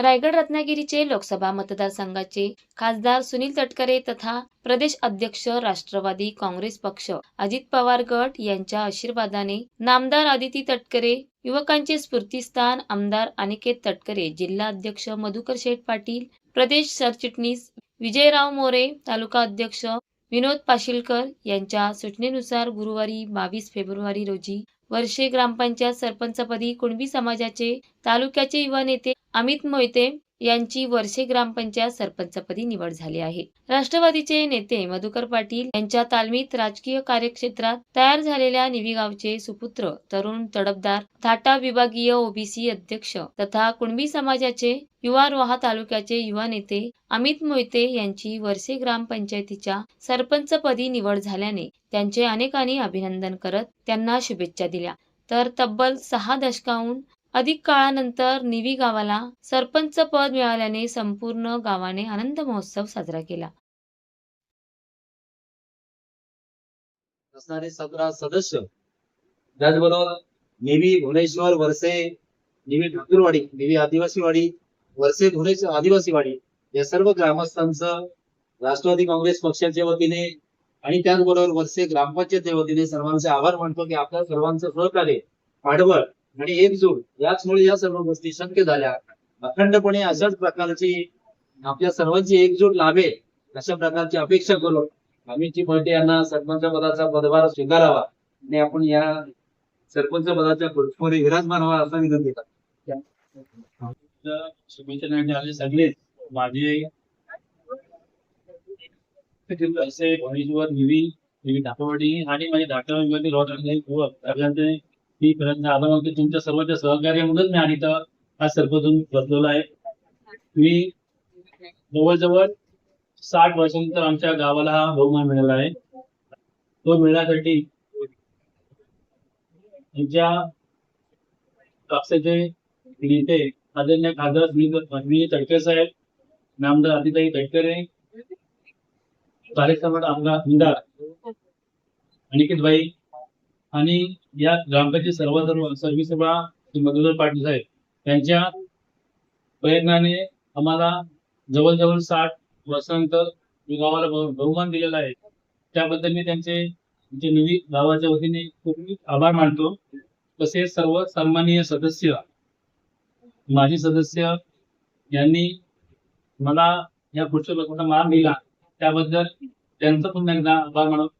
रायगड रत्नागिरीचे लोकसभा मतदारसंघाचे खासदार सुनील तटकरे तथा प्रदेश अध्यक्ष राष्ट्रवादी काँग्रेस पक्ष अजित पवार गट यांच्या आशीर्वादाने नामदार आदिती तटकरे युवकांचे स्फूर्तीस्थान आमदार अनिकेत तटकरे जिल्हा अध्यक्ष मधुकर शेठ पाटील प्रदेश सरचिटणीस विजयराव मोरे तालुका अध्यक्ष विनोद पाशिलकर यांच्या सूचनेनुसार गुरुवारी बावीस फेब्रुवारी रोजी वर्षे ग्रामपंचायत सरपंचपदी कुणबी समाजाचे तालुक्याचे युवा नेते अमित मोहिते यांची वर्षे ग्रामपंचायत सरपंचपदी निवड झाली आहे. राष्ट्रवादीचे नेते मधुकर पाटील यांच्या तालमीत राजकीय कार्यक्षेत्रात तयार झालेल्या निविगावचे सुपुत्र तरुण तडफदार थाटा विभागीय ओबीसी अध्यक्ष तथा कुणबी समाजाचे युवा रोहा तालुक्याचे युवा नेते अमित मोहिते यांची वर्षे ग्रामपंचायतीच्या सरपंचपदी निवड झाल्याने त्यांचे अनेकांनी अभिनंदन करत त्यांना शुभेच्छा दिल्या. तर तब्बल सहा दशकाहून अधिक काळानंतर निवी गावाला सरपंच पद मिळाल्याने संपूर्ण गावाने आनंद महोत्सव साजरा केला. असणारे सतरा सदस्य. त्याचबरोबर निवी भुवनेश्वर वरसे निवी ठाकूरवाडी निवी आदिवासीवाडी वरसे धुळे आदिवासीवाडी या सर्व ग्रामस्थांचं राष्ट्रवादी काँग्रेस पक्षाच्या वतीने आणि त्याचबरोबर वरसे ग्रामपंचायतच्या वतीने सर्वांचे आभार मानतो की आपल्या सर्वांचं सहकार्य पाठबळ आणि एकजूट याचमुळे या सर्व गोष्टी शक्य झाल्या. अखंडपणे अशाच प्रकारची आपल्या सर्वांची एकजूट लाभेल अशा प्रकारची अपेक्षा करून अमितजी मोहिते यांना सरपंच पदाचा पदभार स्वीकारावा. आणि आपण या सरपंच पदाच्या खुर्चीवर विराजमान व्हावा असा विनंती दिला शुभेच्छा आले सगळेच माझे असे भुवनेश्वर निवी निवी ढाकवाडी आणि माझे ढाकावाडी रॉड आणि मी खरंच आभार मानतो तुमच्या सर्वांच्या सहकार्यामुळेच मी आणि इथं हा सरपंच बसलेलो आहे. मी जवळजवळ साठ वर्षानंतर आमच्या गावाला हा बहुमान मिळाला आहे. तो मिळण्यासाठी आमच्या पक्षाचे नेते आदरणीय खासदार सुनील तडकरे साहेब नामदार आदिताई तटकरे कार्यक्रमात आमदार आमदार अनिकेत भाई आणि या ग्रामपंचायत सर्व सर्व सर्व मधुकर पाटील साहेब त्यांच्या प्रयत्नाने आम्हाला जवळजवळ साठ वर्षानंतर गावाला बहुमान दिलेला आहे त्याबद्दल मी त्यांचे त्यांचे नवी गावाच्या वतीने खूप आभार मानतो. तसेच सर्व सन्माननीय सदस्य माजी सदस्य यांनी मला या पुढच्या मान दिला त्याबद्दल त्यांचा पुन्हा एकदा आभार मानतो.